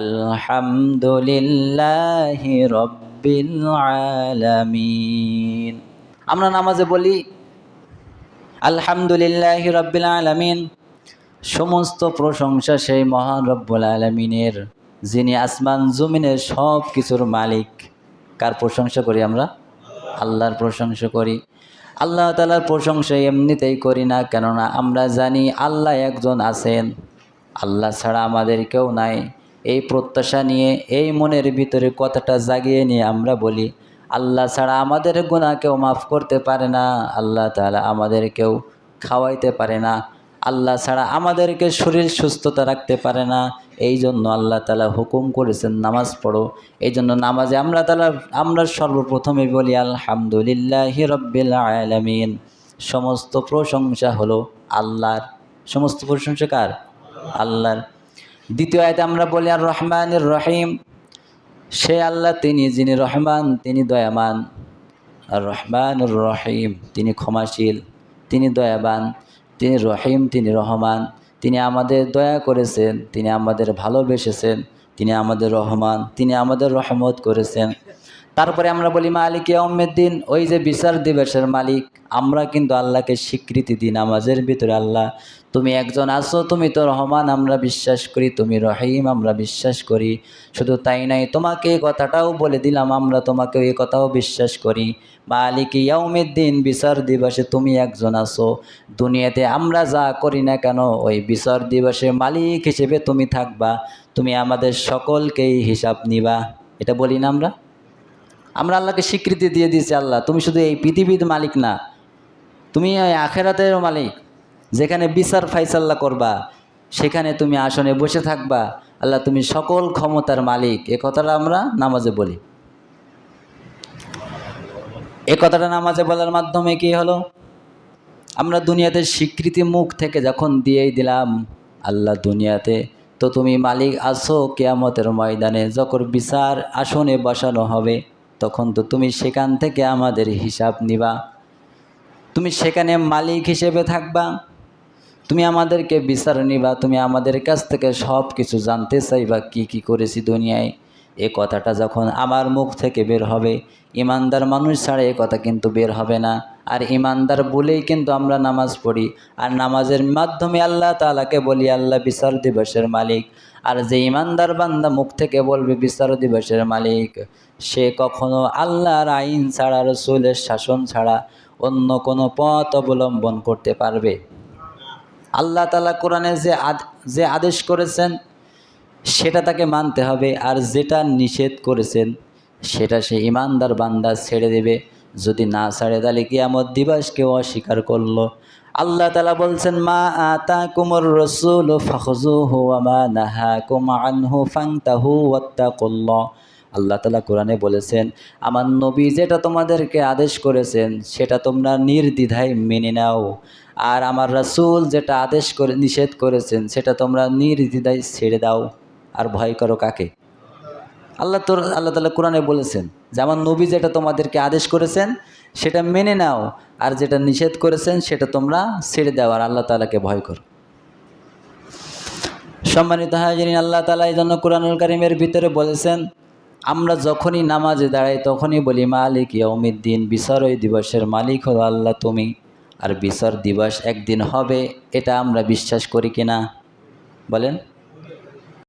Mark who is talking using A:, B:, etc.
A: আলহামদুলিল্লাহি রব্বিল আলামিন। আমরা নামাজে বলি, আলহামদুলিল্লাহ রব্বিল আলামিন। সমস্ত প্রশংসা সেই মহান রব্বুল আলমিনের, যিনি আসমান, জমিনের সব কিছুর মালিক। কার প্রশংসা করি আমরা? আল্লাহর প্রশংসা করি। আল্লাহ তালার প্রশংসা এমনিতেই করি না, কেননা আমরা জানি আল্লাহ একজন আছেন। আল্লাহ ছাড়া আমাদের কেউ নাই। এই প্রত্যাশা নিয়ে, এই মনের ভিতরে কথাটা জাগিয়ে নিয়ে আমরা বলি, আল্লাহ ছাড়া আমাদের গুণা কেউ মাফ করতে পারে না, আল্লাহ তালা আমাদের কেউ খাওয়াইতে পারে না, আল্লাহ ছাড়া আমাদেরকে শরীর সুস্থতা রাখতে পারে না এই জন্য আল্লাহ তালা হুকুম করেছেন নামাজ পড়ো এই জন্য নামাজে আমরা তালা আমরা সর্বপ্রথমে বলি, আলহামদুলিল্লাহ রব্বিল আলামিন। সমস্ত প্রশংসা হলো আল্লাহর, সমস্ত প্রশংসা কার? আল্লাহর। দ্বিতীয় আয়তে আমরা বলি আর রহমানের রহিম, সে আল্লাহ তিনি যিনি রহমান, তিনি দয়াবান। আর রহমানুর রহিম, তিনি ক্ষমাশীল, তিনি দয়াবান। তিনি রহিম, তিনি রহমান। তিনি আমাদের দয়া করেছেন, তিনি আমাদের ভালোবেসেছেন, তিনি আমাদের রহমান, তিনি আমাদের রহমত করেছেন। তারপরে আমরা বলি, মালিক দিন ওই যে বিচার দিবসের মালিক। আমরা কিন্তু আল্লাহকে স্বীকৃতি দিই নামাজের ভিতরে, আল্লাহ, তুমি একজন আছো, তুমি তো রহমান, আমরা বিশ্বাস করি, তুমি রহিম, আমরা বিশ্বাস করি। শুধু তাই নাই তোমাকে এই কথাটাও বলে দিলাম, আমরা তোমাকে এই কথাও বিশ্বাস করি। মালিক দিন বিচার দিবসে তুমি একজন আছো। দুনিয়াতে আমরা যা করি না কেন, ওই বিচার দিবসে মালিক হিসেবে তুমি থাকবা। তুমি আমাদের সকলকেই হিসাব নিবা। এটা বলি না আমরা? আমরা আল্লাহকে স্বীকৃতি দিয়ে দিয়েছি আল্লাহ। তুমি শুধু এই পৃথিবীর মালিক না, তুমি ওই আখেরাতেরও মালিক। যেখানে বিচার ফাইসাল্লা করবা, সেখানে তুমি আসনে বসে থাকবা। আল্লাহ, তুমি সকল ক্ষমতার মালিক। এ কথাটা আমরা নামাজে বলি। এ কথাটা নামাজে বলার মাধ্যমে কি হলো? আমরা দুনিয়াতে স্বীকৃতি মুখ থেকে যখন দিয়েই দিলাম, আল্লাহ দুনিয়াতে, তো তুমি মালিক আসো কেয়ামতের ময়দানে, যখন বিচার আসনে বসানো হবে তখন তো তুমি সেখান থেকে আমাদের হিসাব নিবা। তুমি সেখানে মালিক হিসেবে থাকবা। তুমি আমাদেরকে বিচার নিবা। তুমি আমাদের কাছ থেকে সব কিছু জানতে চাইবা কি কি করেছি দুনিয়ায়। এ কথাটা যখন আমার মুখ থেকে বের হবে, ইমানদার মানুষ ছাড়া এ কথা কিন্তু বের হবে না। আর ইমানদার বলেই কিন্তু আমরা নামাজ পড়ি। আর নামাজের মাধ্যমে আল্লাহ তালাকে বলি, আল্লাহ বিচার দিবসের মালিক। আর যে ইমানদার বান্দা মুখ থেকে বলবে, বিচার দিবসের মালিক। সে কখনো আল্লাহর আইন ছাড়া, রসুলের শাসন ছাড়া অন্য কোনো পথ অবলম্বন করতে পারবে। আল্লাহ তালা কোরআনে যে যে আদেশ করেছেন, সেটা তাকে মানতে হবে। আর যেটা নিষেধ করেছেন, সেটা সে ইমানদার বান্দা ছেড়ে দেবে। যদি না ছাড়ে তাহলে কিয়ামত দিবসকেও অস্বীকার করল। আল্লাহ তালা বলছেন, মা আতা কুমর রসুল ফখজু হু আমা নাহা কুমা আনহু ফাংতাহু ওয়াত্তাকুল্ল আল্লাহ তালা কোরআনে বলেছেন, আমার নবী যেটা তোমাদেরকে আদেশ করেছেন, সেটা তোমরা নির্দ্বিধায় মেনে নাও। আর আমার রাসূল যেটা আদেশ করে, নিষেধ করেছেন, সেটা তোমরা নির্দ্বিধায় ছেড়ে দাও। আর ভয় করো কাকে? আল্লাহ তোর, আল্লাহ তালা কোরআনে বলেছেন যে, আমার নবী যেটা তোমাদেরকে আদেশ করেছেন, সেটা মেনে নাও। আর যেটা নিষেধ করেছেন, সেটা তোমরা ছেড়ে দাও। আর আল্লাহ তালাকে ভয় করো। সম্মানিত হাজিরিন, আল্লাহ তালা এই জন্য কোরআনুল কারিমের ভিতরে বলেছেন, আমরা যখনই নামাজে দাঁড়াই, তখনই বলি, মালিক ইয়ৌমিদ্দিন বিচার ওই দিবসের মালিক হলো আল্লাহ তুমি। আর বিচার দিবস একদিন হবে, এটা আমরা বিশ্বাস করি কিনা? বলেন।